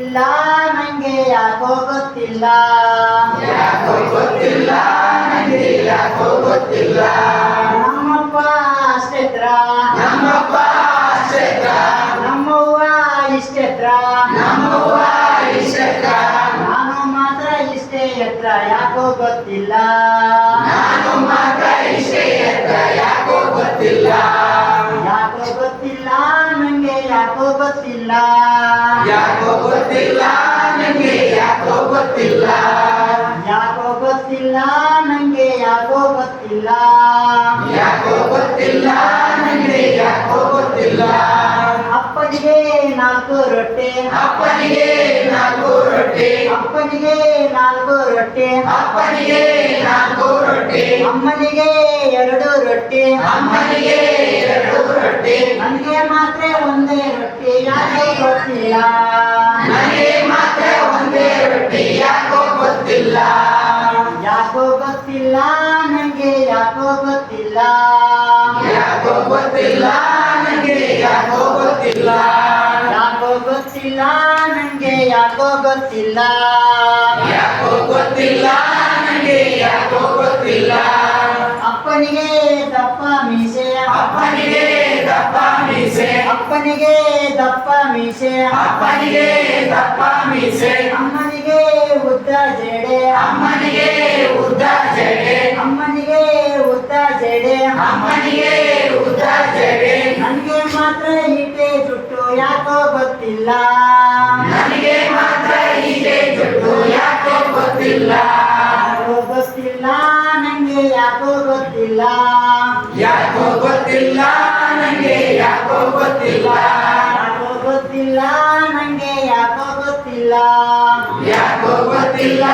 ಇಲ್ಲ ನಂಗೆ ಯಾಕೋ ಗೊತ್ತಿಲ್ಲ. ಯಾಕೋ ಗೊತ್ತಿಲ್ಲ ನನಗೆ ಯಾಕೋ ಗೊತ್ತಿಲ್ಲ. ನಮ್ಮಪ್ಪ ಅಷ್ಟೆತ್ರ ನಮ್ಮಪ್ಪ ಅಷ್ಟೆತ್ರ ನಮ್ಮವ್ವ ಇಷ್ಟೆತ್ರ ನಮ್ಮವ್ವ ಇಷ್ಟೆತ್ರ ನಾನು ಮಾತ್ರ ಇಷ್ಟೇ ಎತ್ರ ಯಾಕೋ ಗೊತ್ತಿಲ್ಲ. ನಾನು ಮಾತ್ರ ಇಷ್ಟೇ ಎತ್ರ ಯಾಕೋ ಗೊತ್ತಿಲ್ಲ ಗೊತ್ತಿಲ್ಲ ಯಾಕೋ ಗೊತ್ತಿಲ್ಲ ನಂಗೆ ಯಾಕೋ ಗೊತ್ತಿಲ್ಲ ಯಾಕೋ ಗೊತ್ತಿಲ್ಲ ನಂಗೆ ಯಾಕೋ ಗೊತ್ತಿಲ್ಲ ಯಾಕೋ ಗೊತ್ತಿಲ್ಲ ನಂಗೆ ಯಾಕೋ ಗೊತ್ತಿಲ್ಲ ಅಪ್ಪನಿಗೆ ನಾಲ್ಕು ರೊಟ್ಟೆ. ಅಪ್ಪನಿಗೆ ನಾಲ್ಕು ರೊಟ್ಟಿ. ಅಪ್ಪನಿಗೆ ನಾಲ್ಕು ರೊಟ್ಟೆ. ಅಪ್ಪನಿಗೆ ನಾಲ್ಕು ರೊಟ್ಟಿ. ಅಮ್ಮನಿಗೆ ಎರಡು ರೊಟ್ಟಿ. ಅಮ್ಮನಿಗೆ ಎರಡು ರೊಟ್ಟಿ. ಯಾಕೋ ಗೊತ್ತಿಲ್ಲ ನನಗೆ ಯಾಕೋ ಗೊತ್ತಿಲ್ಲ. ಯಾಕೋ ಗೊತ್ತಿಲ್ಲ ನನಗೆ ಯಾಕೋ ಗೊತ್ತಿಲ್ಲ. ಯಾಕೋ ಗೊತ್ತಿಲ್ಲ ನನಗೆ ಯಾಕೋ ಗೊತ್ತಿಲ್ಲ. ಯಾಕೋ ಗೊತ್ತಿಲ್ಲ ನನಗೆ ಯಾಕೋ ಗೊತ್ತಿಲ್ಲ. ಅಪ್ಪನಿಗೆ ದಪ್ಪ ಮೀಸೆ. ಅಪ್ಪನಿಗೆ ದಪ್ಪ ಮೀಸೆ. ಅಪ್ಪನಿಗೆ ದಪ್ಪ ಮೀಸೆ. ಅಪ್ಪನಿಗೆ ದಪ್ಪ ಮೀಸೆ. ಜಡೆ ಅಮ್ಮನಿಗೆ ಉದ್ದ ಜಡೆ. ಅಮ್ಮನಿಗೆ ಉದ್ದ ಜಡೆ. ಅಮ್ಮನಿಗೆ ಉದ್ದ ಜಡೆ. ನನಗೆ ಮಾತ್ರ ಈಟೆ ಜುಟ್ಟು ಯಾಕೋ ಗೊತ್ತಿಲ್ಲ. ನನಗೆ ಮಾತ್ರ ಹೀಗೆ ಜುಟ್ಟು ಯಾಕೋ ಗೊತ್ತಿಲ್ಲ. ಯಾಕೋ ಗೊತ್ತಿಲ್ಲ ನಂಗೆ ಯಾಕೋ ಗೊತ್ತಿಲ್ಲ. ಯಾಕೋ ಗೊತ್ತಿಲ್ಲ ನನಗೆ ಯಾಕೋ ಗೊತ್ತಿಲ್ಲ. ಯಾಕೋ ಗೊತ್ತಿಲ್ಲ ನಂಗೆ ಯಾಕೋ ಗೊತ್ತಿಲ್ಲ. ನನಗೆ ಯಾಕೋ ಗೊತ್ತಿಲ್ಲ